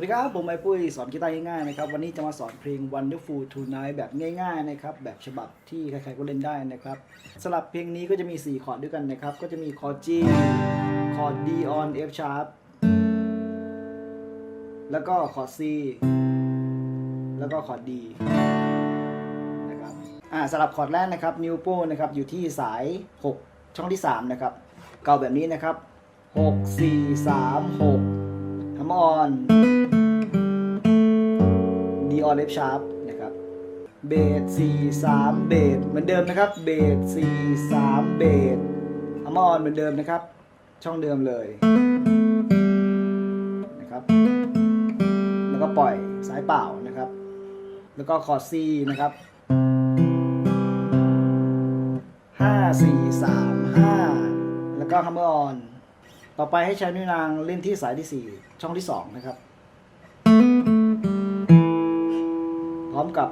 วัสดีครับ ผมไอ้ปุ้ยสอนกีตาร์ง่ายๆนะครับ วันนี้จะมาสอนเพลง Wonderful Tonight แบบง่ายๆนะครับ แบบฉบับที่ใครๆก็เล่นได้นะครับสำหรับเพลงนี้ก็จะมี 4 คอร์ดด้วยกันนะครับ ก็จะมีคอร์ด G คอร์ด D on F sharp แล้วก็คอร์ด C แล้วก็คอร์ด D นะครับอ่าสำหรับคอร์ดแรกนะครับ นิ้วโป้งนะครับ อยู่ที่สาย 6 ช่องที่ 3 นะครับ เก่าแบบนี้นะครับ 6 4 3 6ฮัม ออนดีออนเลฟชาร์ปนะครับเบส4 3เบสเหมือนเดิมนะครับเบส4 3เบสฮัมออนเหมือนเดิมนะครับ ช่องเดิมเลยนะครับแล้วก็ปล่อยสายเปล่านะครับ แล้วก็คอร์ด C นะครับห้าสี่สามห้าแล้วก็ฮัมเมอร์ออน ต่อไปให้ใช้นิ้วนางเล่นที่สายที่ 4 ช่องที่ 2 นะครับ พร้อมกับ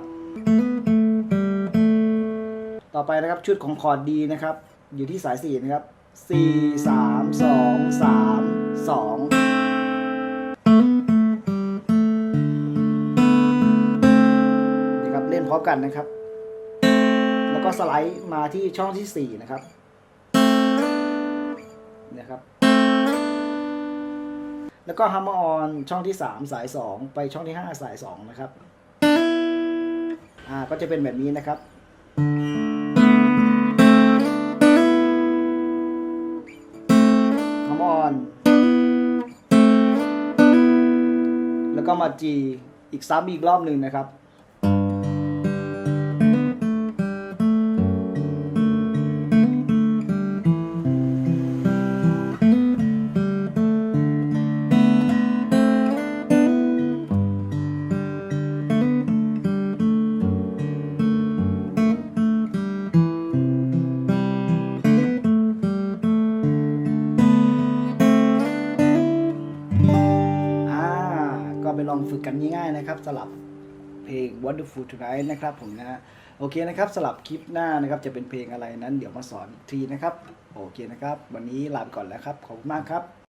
ต่อไปนะครับชุดของคอร์ดดีนะครับ อยู่ที่สาย 4 นะครับ 4 3 2 3 2นี่ครับเล่นพร้อมกันนะครับ แล้วก็สไลด์มาที่ช่องที่ 4 นะครับ นะครับ แล้วก็ฮัมเมอร์ออนช่องที่ 3 สาย 2 ไปช่องที่ 5 สาย 2 นะครับ อ่าก็จะเป็นแบบนี้นะครับฮัมเมอร์ออนแล้วก็มา G อีกซ้ำอีกรอบหนึ่งนะครับ ไปลองฝึกกันง่ายๆนะครับสลับเพลง Wonderful Tonight นะครับผมนะ โอเคนะครับสลับคลิปหน้านะครับจะเป็นเพลงอะไรนั้นเดี๋ยวมาสอนอีกทีนะครับ โอเคนะครับ วันนี้ลาไปก่อนแล้วครับ ขอบคุณมากครับ